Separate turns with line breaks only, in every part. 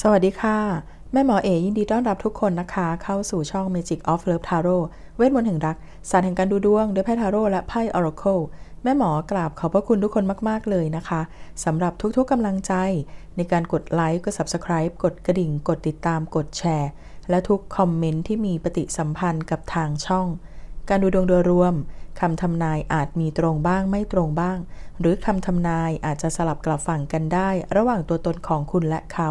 สวัสดีค่ะ แม่หมอเอยินดีต้อนรับทุกคนนะคะ เข้าสู่ช่อง Magic of Love Tarot เวทมนต์แห่งรัก ศาสตร์แห่งการดูดวงด้วยไพ่ทาโร่และไพ่ Oracle แม่หมอกราบขอบพระคุณทุกคนมาก ๆ เลยนะคะสำหรับทุกๆกำลังใจ ในการกดไลค์กด Subscribe กดกระดิ่ง กดติดตามกดแชร์ และทุกคอมเมนต์ที่มีปฏิสัมพันธ์กับทางช่อง การดูดวงโดยรวมคำทำนายอาจมีตรงบ้างไม่ตรงบ้าง หรือคำทำนายอาจจะสลับกลับฝั่งกันได้ ระหว่างตัวตนของคุณและเขา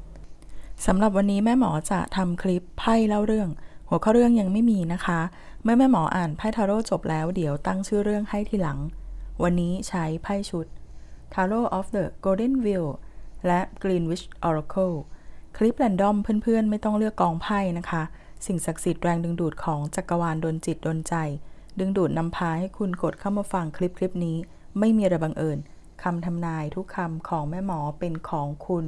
สำหรับวันนี้แม่หมอจะทำคลิปไพ่เล่าเรื่อง หัวข้อเรื่องยังไม่มีนะคะ เมื่อแม่หมออ่านไพ่ทาโร่จบแล้วเดี๋ยวตั้งชื่อเรื่องให้ทีหลัง วันนี้ใช้ไพ่ชุด Tarot of the Golden Wheel และ Greenwich Oracle คลิปแรนดอมเพื่อนๆ ไม่ต้องเลือกกองไพ่นะคะ สิ่งศักดิ์สิทธิ์แรงดึงดูดของจักรวาลดนจิตดนใจ ดึงดูดนำพาให้คุณกดเข้ามาฟังคลิปคลิปนี้ ไม่มีอะไรบังเอิญคำทำนายทุกคำของแม่หมอเป็นของคุณ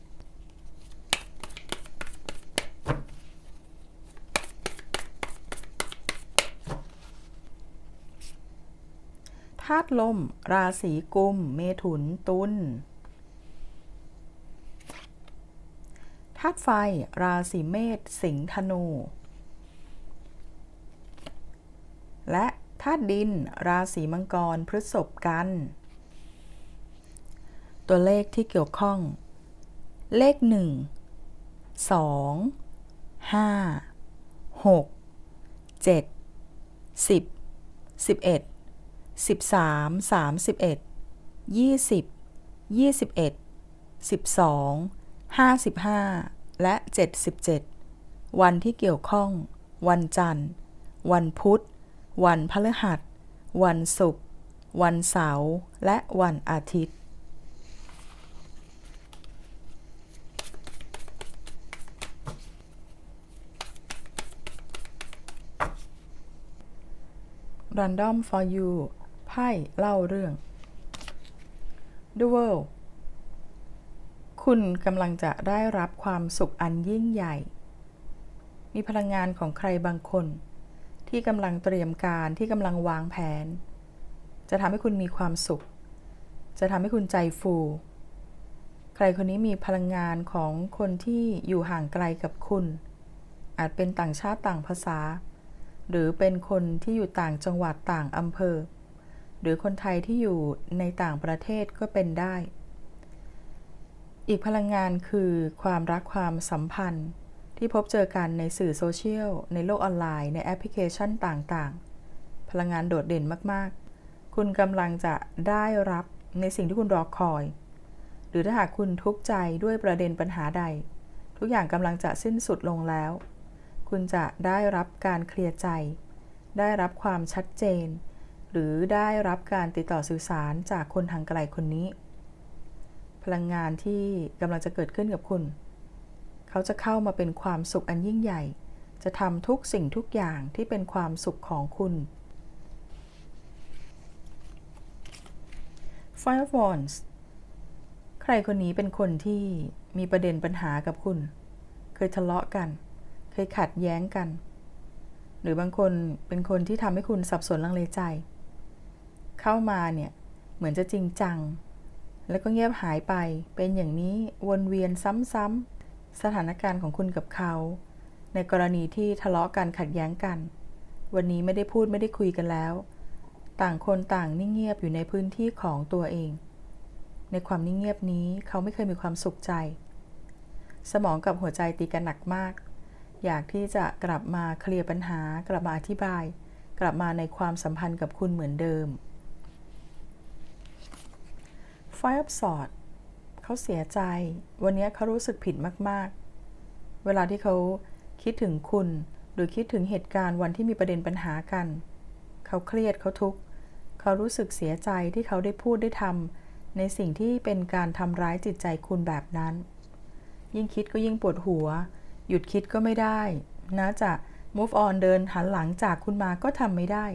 าตุลม ราศีกุม เมถุน ตุลธาตุไฟ ราศีเมษ สิงห์ ธนู และธาตุดิน ราศีมังกร พฤษภกัน ตัวเลขที่เกี่ยวข้อง เลข1 2 5 6 7 10 11 13 31 20 21 12 55 และ 77 วันที่เกี่ยวข้อง วันจันทร์ วันพุธ วันพฤหัส วันศุกร์ วันเสาร์ และวันอาทิตย์ Random for you ไพ่เล่าเรื่อง The World คุณกำลังจะได้รับความสุขอันยิ่งใหญ่ มีพลังงานของใครบางคน ที่กำลังเตรียมการที่กำลังวางแผน จะทำให้คุณมีความสุข จะทำให้คุณใจฟู ใครคนนี้มีพลังงานของคนที่อยู่ห่างไกลกับคุณ อาจเป็นต่างชาติต่างภาษา หรือเป็นคนที่อยู่ต่างจังหวัดต่างอำเภอ หรือคนไทยที่อยู่ในต่างประเทศก็เป็นได้ อีกพลังงานคือความรักความสัมพันธ์ ที่พบเจอกันในสื่อโซเชียล ในโลกออนไลน์ ในแอปพลิเคชันต่างๆ พลังงานโดดเด่นมากๆ คุณกำลังจะได้รับในสิ่งที่คุณรอคอย หรือถ้าหากคุณทุกข์ใจด้วยประเด็นปัญหาใด ทุกอย่างกำลังจะสิ้นสุดลงแล้ว คุณจะได้รับการเคลียร์ใจ ได้รับความชัดเจน หรือได้รับการติดต่อสื่อสารจากคนทางไกลคนนี้ พลังงานที่กำลังจะเกิดขึ้นกับคุณ เขาจะเข้ามาเป็นความสุขอันยิ่งใหญ่ จะทำทุกสิ่งทุกอย่างที่เป็นความสุขของคุณ Five of Wands ใครคนนี้เป็นคนที่มีประเด็นปัญหากับคุณ เคยทะเลาะกัน เคยขัดแย้งกัน หรือบางคนเป็นคนที่ทำให้คุณสับสนลังเลใจ เข้ามาเนี่ยเหมือนจะจริงจัง แล้วก็เงียบหายไปเป็นอย่างนี้วนเวียนซ้ำๆสถานการณ์ของคุณกับเขา ในกรณีที่ทะเลาะกันขัดแย้งกัน วันนี้ไม่ได้พูดไม่ได้คุยกันแล้ว ต่างคนต่างนิ่งเงียบอยู่ในพื้นที่ของตัวเอง ในความนิ่งเงียบนี้เขาไม่เคยมีความสุขใจ สมองกับหัวใจตีกันหนักมาก อยากที่จะกลับมาเคลียร์ปัญหากลับมาอธิบาย กลับมาในความสัมพันธ์กับคุณเหมือนเดิม Five of Swords เขาเสียใจ วันนี้เขารู้สึกผิดมาก ๆ เวลาที่เขาคิดถึงคุณ หรือคิดถึงเหตุการณ์วันที่มีประเด็นปัญหากัน เขาเครียดเขาทุกข์เขารู้สึกเสียใจที่เขาได้พูดได้ทำในสิ่งที่เป็นการทำร้ายจิตใจคุณแบบนั้น ยิ่งคิดก็ยิ่งปวดหัว หยุดคิดก็ไม่ได้ นะจะ move on เดินหันหลังจากคุณมาก็ทำไม่ได้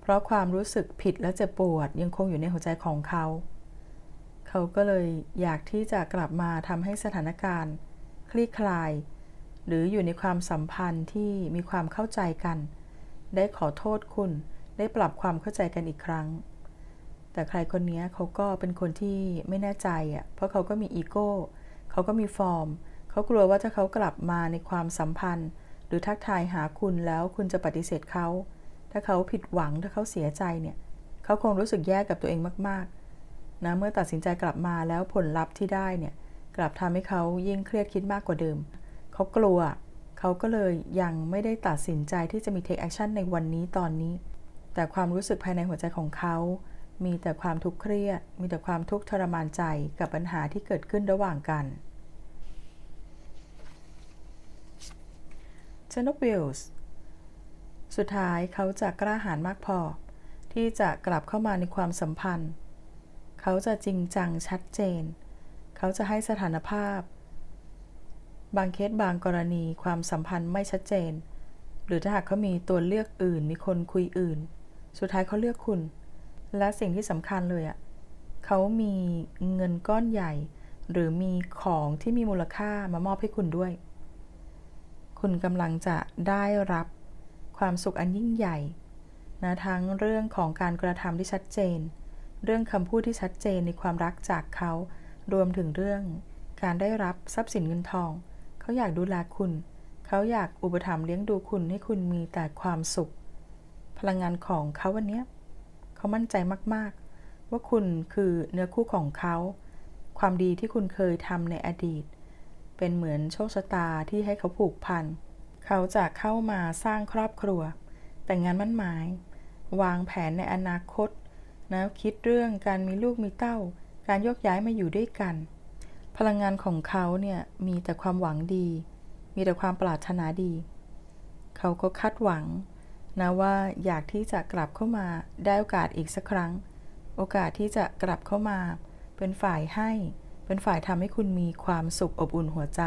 เพราะความรู้สึกผิดและเจ็บปวดยังคงอยู่ในหัวใจของเขา เขาก็เลยอยากที่จะกลับมาทำให้สถานการณ์ คลี่คลาย หรืออยู่ในความสัมพันธ์ที่มีความเข้าใจกัน ได้ขอโทษคุณ ได้ปรับความเข้าใจกันอีกครั้ง แต่ใครคนนี้เขาก็เป็นคนที่ไม่แน่ใจอะเพราะเขาก็มีอีโก้เขาก็มีฟอร์ม เขากลัวว่าถ้าเขากลับมาในความสัมพันธ์ หรือทักทายหาคุณแล้วคุณจะปฏิเสธเขาถ้าเขาผิดหวังถ้าเขาเสียใจเนี่ย เขาคงรู้สึกแย่กับตัวเองมากๆ นะเมื่อตัดสินใจกลับมาแล้วผลลัพธ์ที่ได้เนี่ยกลับทำให้เขายิ่งเครียดคิดมากกว่าเดิม เขากลัว เขาก็เลยยังไม่ได้ตัดสินใจที่จะมี take action ในวันนี้ตอนนี้ แต่ความรู้สึกภายในหัวใจของเขา มีแต่ความทุกข์เครียด มีแต่ความทุกข์ทรมานใจกับปัญหาที่เกิดขึ้นระหว่างกันเจน of Wheels สุดท้ายเขาจะกล้าหาญมากพอ ที่จะกลับเข้ามาในความสัมพันธ์ เขาจะจริงจังชัดเจน เขาจะให้สถานภาพ บางเคสบางกรณีความสัมพันธ์ไม่ชัดเจน หรือถ้าหากเขามีตัวเลือกอื่น มีคนคุยอื่น สุดท้ายเขาเลือกคุณ และสิ่งที่สำคัญเลยอะ่ะเขามีเงินก้อนใหญ่ หรือมีของที่มีมูลค่ามามอบให้คุณด้วย คุณกำลังจะได้รับความสุขอันยิ่งใหญ่นะทั้งเรื่องของการกระทำที่ชัดเจน เรื่องคำพูดที่ชัดเจนในความรักจากเขา รวมถึงเรื่อง การได้รับทรัพย์สินเงินทอง เขาอยากดูแลคุณ เขาอยากอุปถัมภ์เลี้ยงดูคุณให้คุณมีแต่ความสุข พลังงานของเขาวันนี้เขามั่นใจมาก ๆ ว่าคุณคือเนื้อคู่ของเขา ความดีที่คุณเคยทำในอดีต เป็นเหมือนโชคชะตาที่ให้เขาผูกพัน เขาจะเข้ามาสร้างครอบครัว แต่งงานมั่นหมาย วางแผนในอนาคต นะคิดเรื่องการมีลูกมีเต้า การยกย้ายมาอยู่ด้วยกัน พลังงานของเขาเนี่ยมีแต่ความหวังดี มีแต่ความปรารถนาดี เขาก็คาดหวังนะว่าอยากที่จะกลับเข้ามาได้โอกาสอีกสักครั้ง โอกาสที่จะกลับเข้ามา เป็นฝ่ายให้ เป็นฝ่ายทำให้คุณมีความสุขอบอุ่นหัวใจ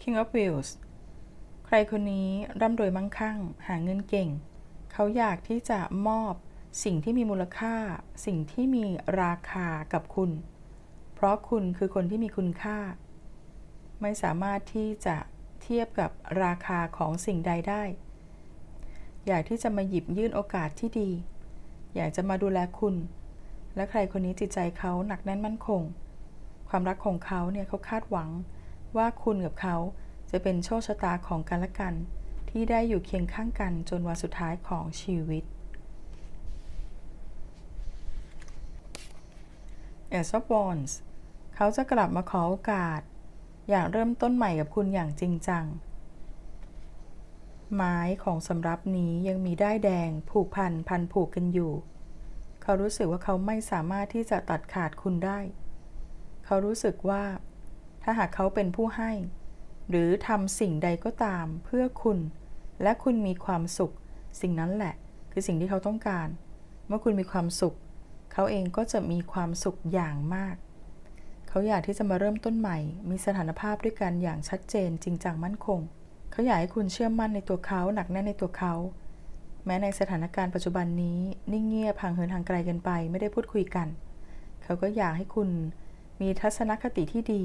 King of Wheels ใครคนนี้ร่ำรวยมั่งคั่ง หาเงินเก่ง เขาอยากที่จะมอบสิ่งที่มีมูลค่า สิ่งที่มีราคากับคุณ เพราะคุณคือคนที่มีคุณค่า ไม่สามารถที่จะเทียบกับราคาของสิ่งใดได้ อยากที่จะมาหยิบยื่นโอกาสที่ดี อยากจะมาดูแลคุณ และใครคนนี้จิตใจเขาหนักแน่นมั่นคง ความรักของเขาเนี่ยเขาคาดหวังว่าคุณกับเขา จะเป็นโชคชะตาของกันและกัน ที่ได้อยู่เคียงข้างกันจนวันสุดท้ายของชีวิต a c e of Wands เขาจะกลับมาขอโอกาส อยากเริ่มต้นใหม่กับคุณอย่างจริงจัง ไม้ของสำรับนี้ยังมีได้แดงผูกพันพันผูกกันอยู่ เขารู้สึกว่าเขาไม่สามารถที่จะตัดขาดคุณได้ เขารู้สึกว่า ถ้าหากเขาเป็นผู้ให้ หรือทำสิ่งใดก็ตามเพื่อคุณ และคุณมีความสุข สิ่งนั้นแหละ คือสิ่งที่เขาต้องการ เมื่อคุณมีความสุข เขาเองก็จะมีความสุขอย่างมาก เขาอยากที่จะมาเริ่มต้นใหม่ มีสถานภาพด้วยกันอย่างชัดเจนจริงจังมั่นคง เขาอยากให้คุณเชื่อมั่นในตัวเขาหนักแน่นในตัวเขา แม้ในสถานการณ์ปัจจุบันนี้นิ่งเงียบห่างเหินห่างไกลกันไป ไม่ได้พูดคุยกัน เขาก็อยากให้คุณมีทัศนคติที่ดี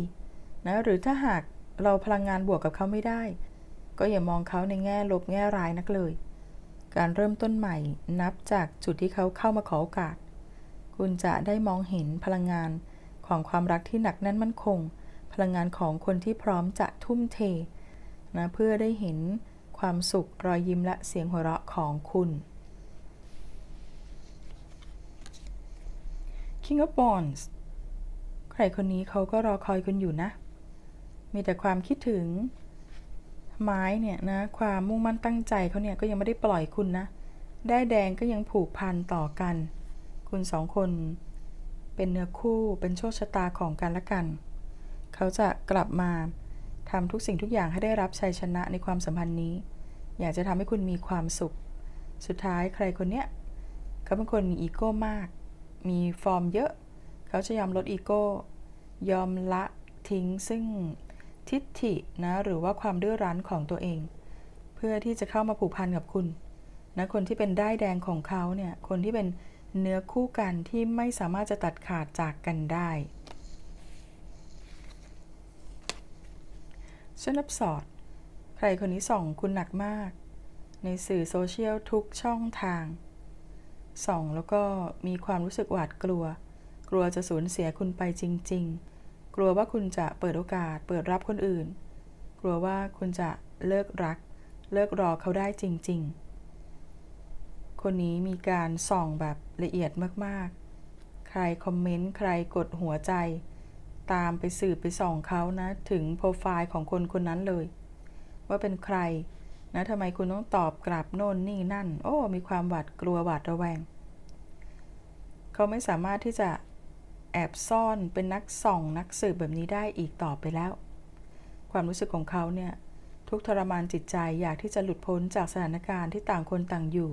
นะหรือถ้าหาก เราพลังงานบวกกับเขาไม่ได้ ก็อย่ามองเขาในแง่ลบแง่ร้ายนักเลย การเริ่มต้นใหม่นับจากจุดที่เขาเข้ามาขอโอกาส คุณจะได้มองเห็นพลังงานของความรักที่หนักแน่นมั่นคง พลังงานของคนที่พร้อมจะทุ่มเทนะเพื่อได้เห็นความสุขรอยยิ้มและเสียงหัวเราะของคุณ King of Wands ใครคนนี้เขาก็รอคอยคุณอยู่นะ มีแต่ความคิดถึงไม้เนี่ยนะความมุ่งมั่นตั้งใจเขาเนี่ยก็ยังไม่ได้ปล่อยคุณนะได้แดงก็ยังผูกพันต่อกัน คุณสองคน เป็นเนื้อคู่เป็นโชคชะตาของกันและกัน เขาจะกลับมาทำทุกสิ่งทุกอย่างให้ได้รับชัยชนะในความสัมพันธ์นี้ อยากจะทำให้คุณมีความสุข สุดท้ายใครคนเนี้ยเขาเป็นคนมีอีโก้มาก มีฟอร์มเยอะ เขาจะยอมลดอีโก้ ยอมละทิ้งซึ่ง ทิฏฐินะหรือว่าความดื้อรั้นของตัวเอง เพื่อที่จะเข้ามาผูกพันกับคุณนะคนที่เป็นได้แดงของเขาเนี่ยคนที่เป็นเนื้อคู่กันที่ไม่สามารถจะตัดขาดจากกันได้ช่นรับสอด ใครคนนี้ส่องคุณหนักมาก ในสื่อโซเชียลทุกช่องทาง ส่องแล้วก็มีความรู้สึกหวาดกลัว กลัวจะสูญเสียคุณไปจริง ๆ กลัวว่าคุณจะเปิดโอกาสเปิดรับคนอื่น กลัวว่าคุณจะเลิกรัก เลิกรอเขาได้จริง ๆ คนนี้มีการส่องแบบละเอียดมากๆ ใครคอมเมนต์ใครกดหัวใจ ตามไปสืบไปส่องเขานะ ถึงโปรไฟล์ของคนคนนั้นเลย ว่าเป็นใครนะทำไมคุณต้องตอบกลับโน่นนี่นั่น โอ้ มีความหวาดกลัวหวาดระแวง เขาไม่สามารถที่จะ แอบซ่อนเป็นนักส่อง นักสืบแบบนี้ได้อีกต่อไปแล้ว ความรู้สึกของเขาเนี่ย ทุกทรมานจิตใจอยากที่จะหลุดพ้นจากสถานการณ์ที่ต่างคนต่างอยู่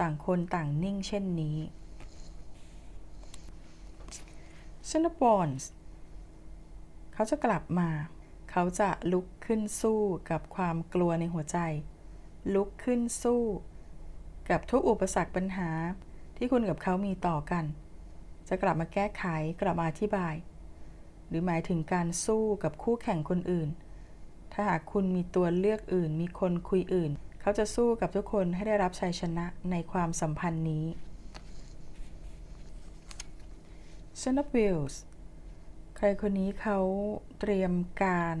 ต่างคนต่างนิ่งเช่นนี้ชนบอนส์เขาจะกลับมา เขาจะลุกขึ้นสู้กับความกลัวในหัวใจ ลุกขึ้นสู้ กับทุกอุปสรรคปัญหาที่คุณกับเขามีต่อกัน จะกลับมาแก้ไขกลับมาอธิบาย หรือหมายถึงการสู้กับคู่แข่งคนอื่น ถ้าหากคุณมีตัวเลือกอื่น มีคนคุยอื่น เขาจะสู้กับทุกคนให้ได้รับชัยชนะในความสัมพันธ์นี้ s h a n of Wheels ใครคนนี้เขาเตรียมการ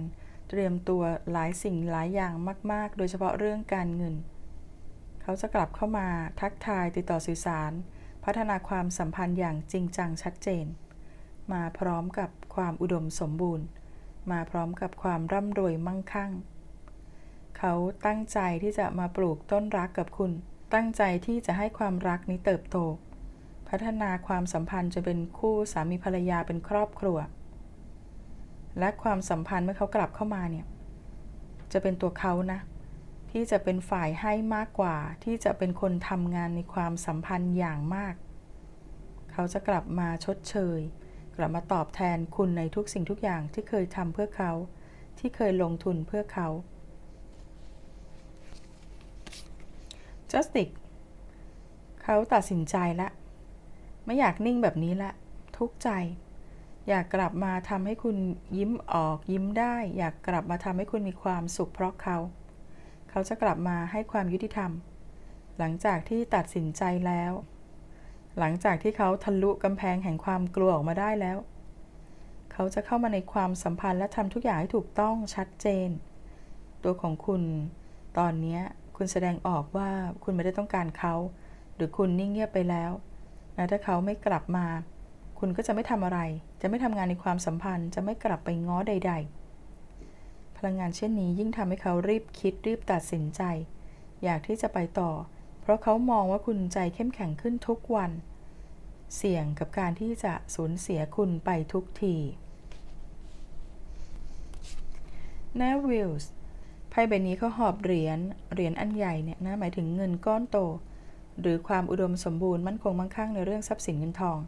เตรียมตัวหลายสิ่งหลายอย่างมาก ๆ โดยเฉพาะเรื่องการเงิน เขาจะกลับเข้ามาทักทายติดต่อสื่อสาร พัฒนาความสัมพันธ์อย่างจริงจังชัดเจน มาพร้อมกับความอุดมสมบูรณ์ มาพร้อมกับความร่ำรวยมั่งคั่ง เขาตั้งใจที่จะมาปลูกต้นรักกับคุณ ตั้งใจที่จะให้ความรักนี้เติบโต พัฒนาความสัมพันธ์จะเป็นคู่สามีภรรยาเป็นครอบครัว และความสัมพันธ์เมื่อเขากลับเข้ามาเนี่ย จะเป็นตัวเขานะ ที่จะเป็นฝ่ายให้มากกว่า ที่จะเป็นคนทำงานในความสัมพันธ์อย่างมาก เขาจะกลับมาชดเชย กลับมาตอบแทนคุณในทุกสิ่งทุกอย่างที่เคยทำเพื่อเขา ที่เคยลงทุนเพื่อเขา Justice เขาตัดสินใจแล้วไม่อยากนิ่งแบบนี้ละ ทุกใจ อยากกลับมาทำให้คุณยิ้มออกยิ้มได้ อยากกลับมาทำให้คุณมีความสุขเพราะเขา เขาจะกลับมาให้ความยุติธรรม หลังจากที่ตัดสินใจแล้ว หลังจากที่เขาทะลุกำแพงแห่งความกลัวออกมาได้แล้ว เขาจะเข้ามาในความสัมพันธ์และทำทุกอย่างให้ถูกต้องชัดเจน ตัวของคุณ ตอนนี้คุณแสดงออกว่าคุณไม่ได้ต้องการเขา หรือคุณนิ่งเงียบไปแล้วนะถ้าเขาไม่กลับมา คุณก็จะไม่ทำอะไร จะไม่ทำงานในความสัมพันธ์ จะไม่กลับไปง้อใด ๆ ลังงานเช่นนี้ยิ่งทำให้เขารีบคิดรีบตัดสินใจ อยากที่จะไปต่อ เพราะเขามองว่าคุณใจเข้มแข็งขึ้นทุกวัน เสี่ยงกับการที่จะสูญเสียคุณไปทุกที n e v i l l s ไพ่ใบนี้เขาหอบเหรียญเหรียญอันใหญ่เนี่ยนะหมายถึงเงินก้อนโต หรือความอุดมสมบูรณ์มั่นคงมั่งคั่งในเรื่องทรัพย์สินเงินทอง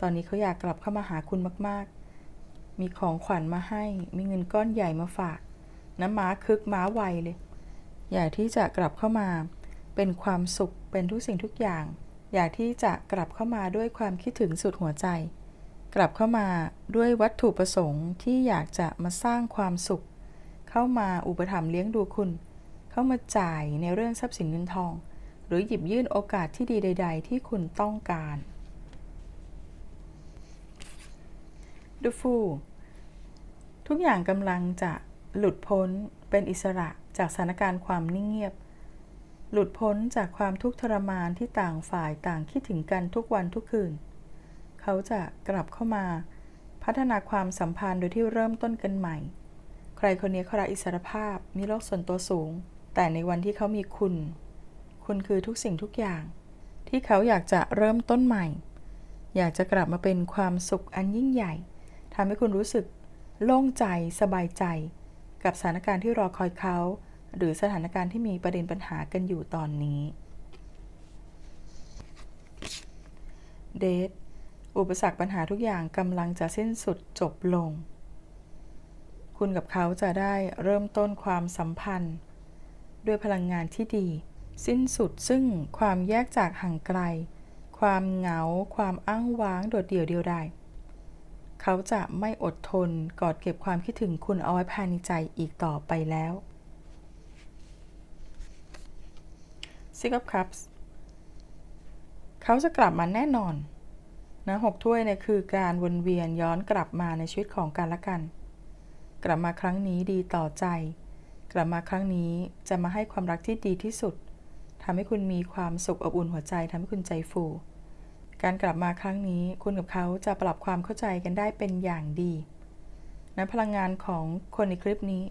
ตอนนี้เขาอยากกลับเข้ามาหาคุณมาก มีของขวัญมาให้ มีเงินก้อนใหญ่มาฝาก น้ำม้าคึกม้าไวเลย อยากที่จะกลับเข้ามา เป็นความสุข เป็นทุกสิ่งทุกอย่าง อยากที่จะกลับเข้ามาด้วยความคิดถึงสุดหัวใจ กลับเข้ามาด้วยวัตถุประสงค์ที่อยากจะมาสร้างความสุข เข้ามาอุปถัมภ์เลี้ยงดูคุณ เข้ามาจ่ายในเรื่องทรัพย์สินเงินทอง หรือหยิบยื่นโอกาสที่ดีใด ๆ ที่คุณต้องการ The Fool ทุกอย่างกำลังจะหลุดพ้นเป็นอิสระจากสถานการณ์ความนิ่งเงียบ หลุดพ้นจากความทุกข์ทรมานที่ต่างฝ่ายต่างคิดถึงกันทุกวันทุกคืน เขาจะกลับเข้ามา พัฒนาความสัมพันธ์โดยที่เริ่มต้นกันใหม่ ใครคนนี้เขารักอิสรภาพมีโลกส่วนตัวสูง แต่ในวันที่เขามีคุณ คุณคือทุกสิ่งทุกอย่าง ที่เขาอยากจะเริ่มต้นใหม่ อยากจะกลับมาเป็นความสุขอันยิ่งใหญ่ ทำให้คุณรู้สึกโล่งใจสบายใจ กับสถานการณ์ที่รอคอยเขา หรือสถานการณ์ที่มีประเด็นปัญหากันอยู่ตอนนี้เดทอุปสรรคปัญหาทุกอย่างกำลังจะสิ้นสุดจบลง คุณกับเขาจะได้เริ่มต้นความสัมพันธ์ ด้วยพลังงานที่ดี สิ้นสุดซึ่งความแยกจากห่างไกล ความเหงา ความอ้างว้างโดดเดี่ยวเดียวดาย เขาจะไม่อดทนกอดเก็บความคิดถึงคุณเอาไว้ภายในใจอีกต่อไปแล้ว Six of Cups เขาจะกลับมาแน่นอนนะหกถ้วยเนี่ยคือการวนเวียนย้อนกลับมาในชีวิตของกันและกัน กลับมาครั้งนี้ดีต่อใจ กลับมาครั้งนี้จะมาให้ความรักที่ดีที่สุดทำให้คุณมีความสุขอบอุ่นหัวใจทำให้คุณใจฟู การกลับมาครั้งนี้คุณกับเขาจะปรับความเข้าใจกันได้เป็นอย่างดีนะพลังงานของคนในคลิปนี้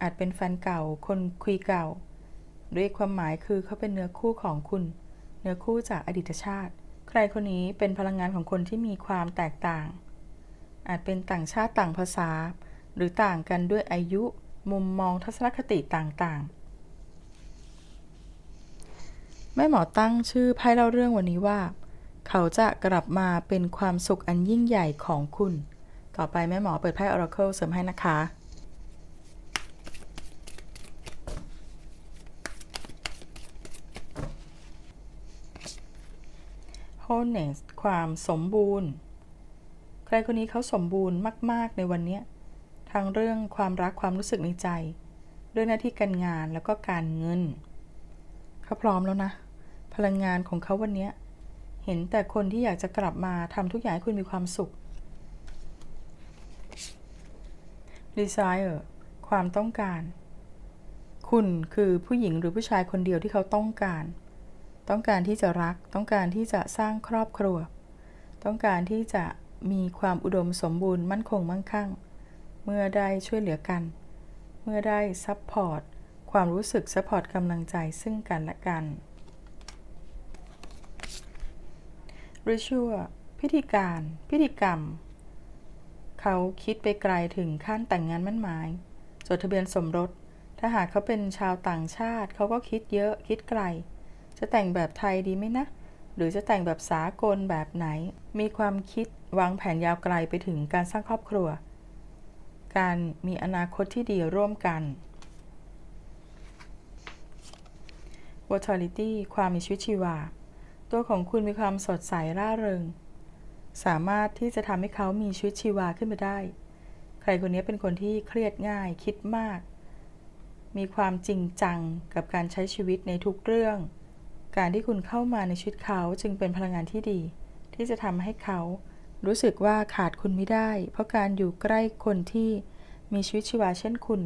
อาจเป็นแฟนเก่า คนคุยเก่า ด้วยความหมายคือเขาเป็นเนื้อคู่ของคุณ เนื้อคู่จากอดีตชาติ ใครคนนี้เป็นพลังงานของคนที่มีความแตกต่าง อาจเป็นต่างชาติต่างภาษา หรือต่างกันด้วยอายุ มุมมองทัศนคติต่างๆ แม่หมอตั้งชื่อไพ่เล่าเรื่องวันนี้ว่า เขาจะกลับมาเป็นความสุขอันยิ่งใหญ่ของคุณ ต่อไปแม่หมอเปิดไพ่ Oracle เสริมให้นะคะ wholeness ความสมบูรณ์ ใครคนนี้เขาสมบูรณ์มาก ๆ ในวันนี้ทั้งเรื่องความรักความรู้สึกในใจ เรื่องหน้าที่การงานแล้วก็การเงิน เขาพร้อมแล้วนะ พลังงานของเขาวันนี้เเห็นแต่คนที่อยากจะกลับมาทำทุกอย่างให้คุณมีความสุข desire ความต้องการ คุณคือผู้หญิงหรือผู้ชายคนเดียวที่เขาต้องการ ต้องการที่จะรัก ต้องการที่จะสร้างครอบครัว ต้องการที่จะมีความอุดมสมบูรณ์มั่นคงมั่งคั่ง เมื่อได้ช่วยเหลือกัน เมื่อได้ซัพพอร์ตความรู้สึกซัพพอร์ตกำลังใจซึ่งกันและกัน ritual พิธีการ พิธีกรรม เขาคิดไปไกลถึงขั้นแต่งงานมั่นหมาย จดทะเบียนสมรส ถ้าหากเขาเป็นชาวต่างชาติ เขาก็คิดเยอะคิดไกล จะแต่งแบบไทยดีไหมนะ หรือจะแต่งแบบสากลแบบไหน มีความคิดวางแผนยาวไกลไปถึงการสร้างครอบครัว การมีอนาคตที่ดีร่วมกัน vitality ความมีชีวิตชีวา ตัวของคุณมีความสดใสร่าเริง สามารถที่จะทำให้เขามีชีวิตชีวาขึ้นมาได้ ใครคนนี้เป็นคนที่เครียดง่ายคิดมาก มีความจริงจังกับการใช้ชีวิตในทุกเรื่อง การที่คุณเข้ามาในชีวิตเขาจึงเป็นพลังงานที่ดี ที่จะทำให้เขารู้สึกว่าขาดคุณไม่ได้ เพราะการอยู่ใกล้คนที่มีชีวิตชีวาเช่นคุณ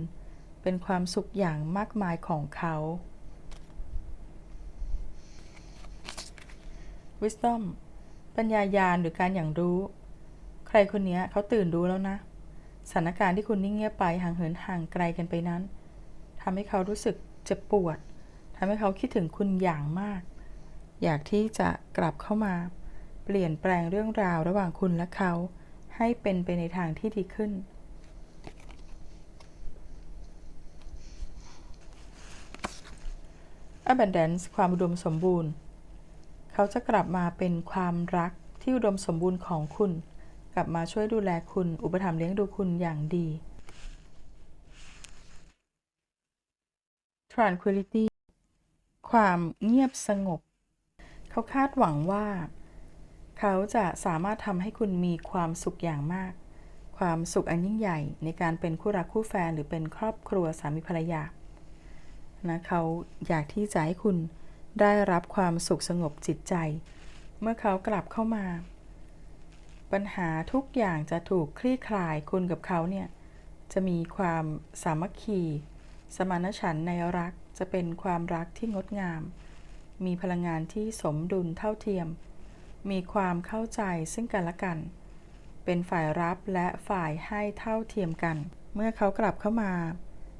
เป็นความสุขอย่างมากมายของเขา Wisdom ปัญญายาณหรือการอย่างรู้ ใครคนนี้เขาตื่นรู้แล้วนะ สถานการณ์ที่คุณนิ่งเงียบไปห่างเหินห่างไกลกันไปนั้นทำให้เขารู้สึกเจ็บปวดทำให้เขาคิดถึงคุณอย่างมาก อยากที่จะกลับเข้ามา เปลี่ยนแปลงเรื่องราวระหว่างคุณและเขา ให้เป็นไปในทางที่ดีขึ้น abundance ความอุดมสมบูรณ์ เขาจะกลับมาเป็นความรักที่อุดมสมบูรณ์ของคุณ กลับมาช่วยดูแลคุณ อุปถัมภ์เลี้ยงดูคุณอย่างดี tranquility ความเงียบสงบ เขาคาดหวังว่า เขาจะสามารถทำให้คุณมีความสุขอย่างมาก ความสุขอันยิ่งใหญ่ในการเป็นคู่รักคู่แฟนหรือเป็นครอบครัวสามีภรรยานะเขาอยากที่จะให้คุณ ได้รับความสุขสงบจิตใจ เมื่อเขากลับเข้ามา ปัญหาทุกอย่างจะถูกคลี่คลายคุณกับเขาเนี่ย จะมีความสามัคคี สมานฉันท์ในรักจะเป็นความรักที่งดงาม มีพลังงานที่สมดุลเท่าเทียม มีความเข้าใจซึ่งกันและกัน เป็นฝ่ายรับและฝ่ายให้เท่าเทียมกัน เมื่อเขากลับเข้ามา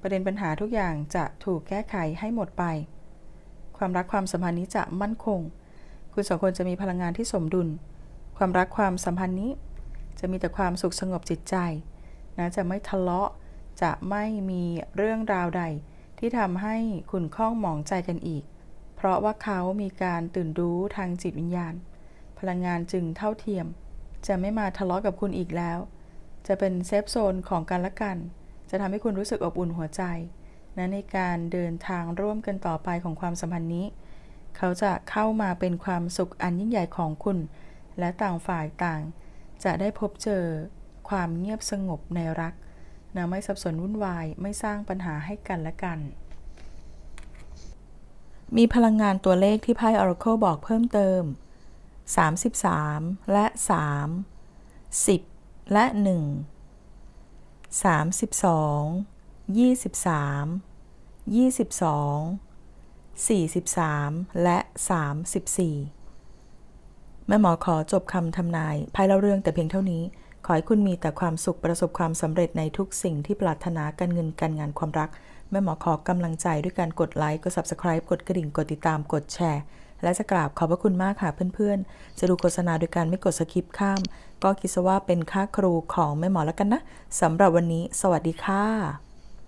ประเด็นปัญหาทุกอย่างจะถูกแก้ไขให้หมดไป ความรักความสัมพันธ์นี้จะมั่นคง คุณสองคนจะมีพลังงานที่สมดุล ความรักความสัมพันธ์นี้ จะมีแต่ความสุขสงบจิตใจนะจะไม่ทะเลาะ จะไม่มีเรื่องราวใด ที่ทำให้ขุ่นข้องหมองใจกันอีก เพราะว่าเขามีการตื่นรู้ทางจิตวิญญาณ พลังงานจึงเท่าเทียม จะไม่มาทะเลาะกับคุณอีกแล้ว จะเป็นเซฟโซนของกันและกัน จะทำให้คุณรู้สึกอบอุ่นหัวใจ นะในการเดินทางร่วมกันต่อไปของความสัมพันธ์นี้ เขาจะเข้ามาเป็นความสุขอันยิ่งใหญ่ของคุณ และต่างฝ่ายต่าง จะได้พบเจอความเงียบสงบในรักนะไม่สับสนวุ่นวายไม่สร้างปัญหาให้กันและกัน มีพลังงานตัวเลขที่ไพ่ Oracle บอกเพิ่มเติม 33 และ 3 10 และ 1 32 23 22 43 และ 34 แม่หมอขอจบคำทำนายไพ่เล่าเรื่องแต่เพียงเท่านี้ ขอให้คุณมีแต่ความสุขประสบความสำเร็จในทุกสิ่งที่ปรารถนาการเงินการงานความรัก แม่หมอขอกำลังใจด้วยการกดไลค์กด Subscribe กดกระดิ่งกดติดตามกดแชร์และจะกราบขอบพระคุณมากค่ะเพื่อนๆ จะดูโฆษณาโดยการไม่กดสคิปข้าม ก็คิดซะว่าเป็นค่าครูของแม่หมอแล้วกันนะสำหรับวันนี้ สวัสดีค่ะ